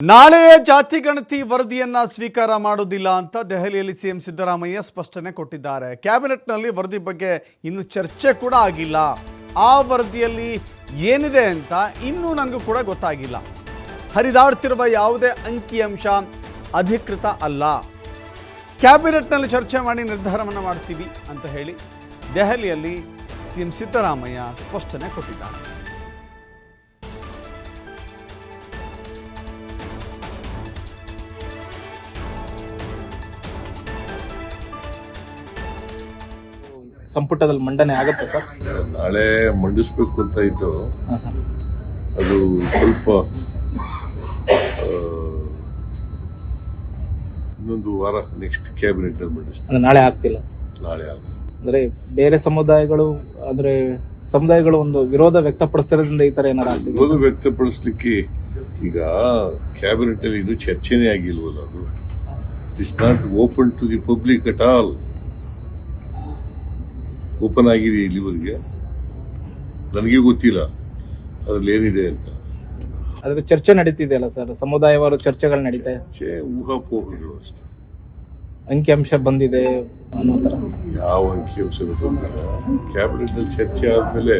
ನಾಳೆಯೇ ಜಾತಿ ಗಣತಿ ವರದಿಯನ್ನ ಸ್ವೀಕಾರ ಮಾಡೋದಿಲ್ಲ ಅಂತ ದೆಹಲಿಯಲ್ಲಿ ಸಿಎಂ ಸಿದ್ದರಾಮಯ್ಯ ಸ್ಪಷ್ಟನೆ ಕೊಟ್ಟಿದ್ದಾರೆ. ಕ್ಯಾಬಿನೆಟ್ನಲ್ಲಿ ವರದಿ ಬಗ್ಗೆ ಇನ್ನು ಚರ್ಚೆ ಕೂಡ ಆಗಿಲ್ಲ. ಆ ವರದಿಯಲ್ಲಿ ಏನಿದೆ ಅಂತ ಇನ್ನೂ ನನಗೂ ಕೂಡ ಗೊತ್ತಾಗಿಲ್ಲ. ಹರಿದಾಡ್ತಿರುವ ಯಾವುದೇ ಅಂಕಿಅಂಶ ಅಧಿಕೃತ ಅಲ್ಲ. ಕ್ಯಾಬಿನೆಟ್ನಲ್ಲಿ ಚರ್ಚೆ ಮಾಡಿ ನಿರ್ಧಾರವನ್ನು ಮಾಡ್ತೀವಿ ಅಂತ ಹೇಳಿ ದೆಹಲಿಯಲ್ಲಿ ಸಿಎಂ ಸಿದ್ದರಾಮಯ್ಯ ಸ್ಪಷ್ಟನೆ ಕೊಟ್ಟಿದ್ದಾರೆ. ಸಂಪುಟದಲ್ಲಿ ಮಂಡನೆ ಆಗುತ್ತೆ ಸರ್? ನಾಳೆ ಮಂಡಿಸ್ಬೇಕು ಅಂತ ಇದ್ದು ಅದು ಸ್ವಲ್ಪ ಇನ್ನೊಂದು ವಾರ ನೆಕ್ಸ್ಟ್ ಕ್ಯಾಬಿನೆಟ್ ಮಂಡಿಸ್ತಾರೆ ಅಂದ್ರೆ ನಾಳೆ ಆಗ್ತಿಲ್ಲ? ನಾಳೆ ಆಗ ಅಂದ್ರೆ ಬೇರೆ ಸಮುದಾಯಗಳು ಅಂದ್ರೆ ಸಮುದಾಯಗಳು ಒಂದು ವಿರೋಧ ವ್ಯಕ್ತಪಡಿಸ್ತಿರೋದ್ರಿಂದ ಈ ತರ ಏನಾರ ಆಗ್ತಿದೆ? ವಿರೋಧ ವ್ಯಕ್ತಪಡಿಸ್ಲಿಕ್ಕೆ ಈಗ ಕ್ಯಾಬಿನೆಟ್ ಅಲ್ಲಿ ಇದು ಚರ್ಚೆನೇ ಆಗಿಲ್ವಲ್ಲ ಅದು? It is not open to the public at all open ಆಗಿದೆ ಇಲ್ಲಿವರೆಗೆ. ನನಗೆ ಗೊತ್ತಿಲ್ಲ. ಅದ್ರಲ್ಲಿ ಏನಿದೆ ಅಂತ. ಅದ್ರ ಚರ್ಚೆ ನಡೀತಿದೆಯಲ್ಲ ಸರ್? ಸಮುದಾಯವಾರು ಚರ್ಚೆಗಳು ನಡೀತಾ ಚೇ ಊಹಾಪೋಹಗಳು ಅಷ್ಟೇ. ಅಂಕಿಅಂಶ ಬಂದಿದೆ ಅನ್ನೋ ತರ ಯಾವ ಅಂಕಿಅಂಶ ಕ್ಯಾಬಿನೆಟ್ನಲ್ಲಿ ಚರ್ಚೆ ಆದ್ಮೇಲೆ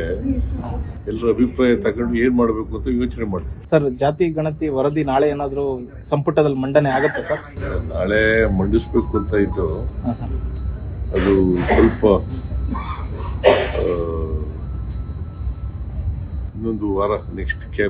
ಎಲ್ಲರ ಅಭಿಪ್ರಾಯ ತಗೊಂಡು ಏನ್ ಮಾಡಬೇಕು ಅಂತ ಯೋಚನೆ ಮಾಡ್ತೀವಿ. ಸರ್ ಜಾತಿ ಗಣತಿ ವರದಿ ನಾಳೆ ಏನಾದ್ರು ಸಂಪುಟದಲ್ಲಿ ಮಂಡನೆ ಆಗುತ್ತೆ ಸರ್? ನಾಳೆ ಮಂಡಿಸ್ಬೇಕು ಅಂತ ಇದ್ದು ಅದು ಸ್ವಲ್ಪ ಆ, ಇನ್ನೊಂದು ವಾರ ನೆಕ್ಸ್ಟ್ ಕ್ಯಾಬ್